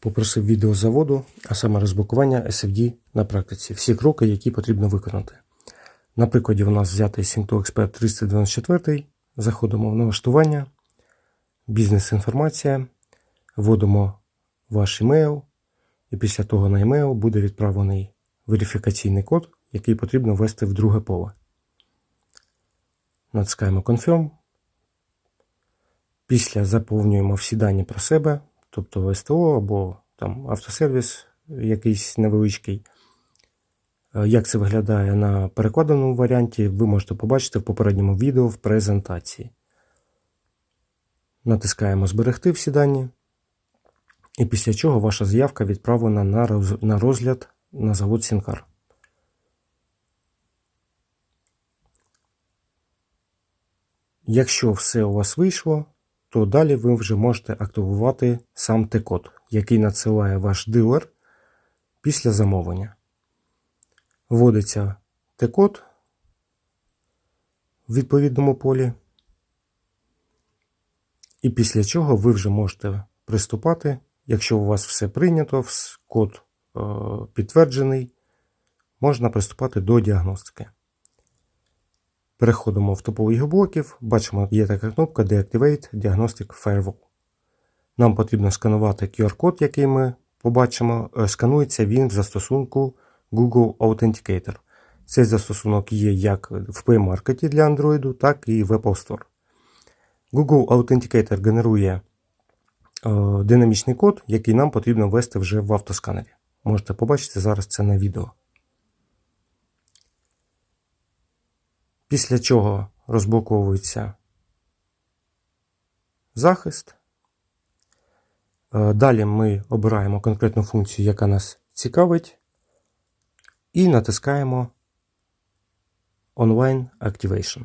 Попросив відео заводу, а саме розблокування SFD на практиці. Всі кроки, які потрібно виконати. На прикладі у нас взятий Syncto Expert 394. Заходимо в налаштування, бізнес-інформація, вводимо ваш емейл, і після того на емейл буде відправлений верифікаційний код, який потрібно ввести в друге поле. Натискаємо Confirm. Після заповнюємо всі дані про себе, тобто СТО або там автосервіс якийсь невеличкий. Е, Як це виглядає на перекладеному варіанті, ви можете побачити в попередньому відео в презентації. Натискаємо Зберегти всі дані. І після чого ваша заявка відправлена на розгляд на завод Сінкар. Якщо все у вас вийшло, то далі ви вже можете активувати сам Т-код, який надсилає ваш дилер після замовлення. Вводиться Т-код в відповідному полі. І після чого ви вже можете приступати, якщо у вас все прийнято, код е, підтверджений, можна приступати до діагностики. Переходимо в топовий блоків, бачимо, є така кнопка Deactivate Diagnostic Firewall. Нам потрібно сканувати QR-код, який ми побачимо. Е, Сканується він в застосунку Google Authenticator. Цей застосунок є як в Play Market для Android, так і в Apple Store. Google Authenticator генерує е, динамічний код, який нам потрібно ввести вже в автосканері. Можете побачити зараз це на відео. Після чого розблоковується захист. Е, Далі ми обираємо конкретну функцію, яка нас цікавить, і натискаємо Online Activation.